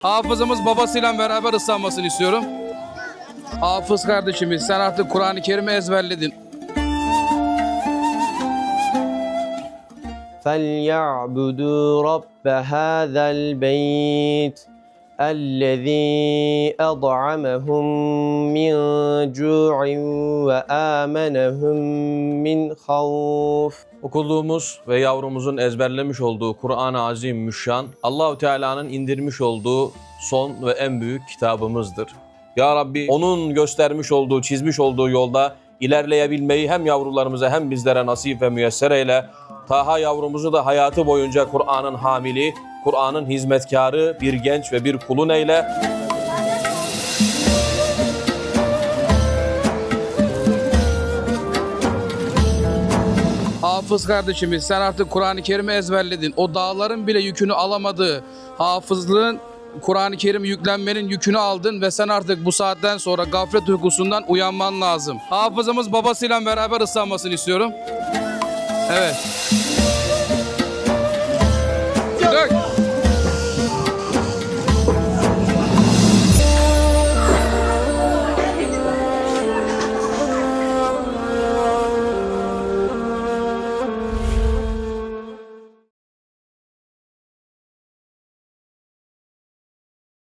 Hafızımız babasıyla beraber ıslanmasını istiyorum. Hafız kardeşimiz sen artık Kur'an-ı Kerim'i ezberledin. فليعبدوا رب هذا البيت الذي أطعمهم من جوع وآمنهم من خوف Okuduğumuz ve yavrumuzun ezberlemiş olduğu Kur'an-ı Azim Müşşan, Allahü Teala'nın indirmiş olduğu son ve en büyük kitabımızdır. Ya Rabbi onun göstermiş olduğu, çizmiş olduğu yolda ilerleyebilmeyi hem yavrularımıza hem bizlere nasip ve müyesser eyle. Taha yavrumuzu da hayatı boyunca Kur'an'ın hamili, Kur'an'ın hizmetkarı bir genç ve bir kulun eyle. Hafız kardeşimiz sen artık Kur'an-ı Kerim'i ezberledin. O dağların bile yükünü alamadığı hafızlığın Kur'an-ı Kerim yüklenmenin yükünü aldın ve sen artık bu saatten sonra gaflet uykusundan uyanman lazım. Hafızımız babasıyla beraber ıslanmasını istiyorum. Evet.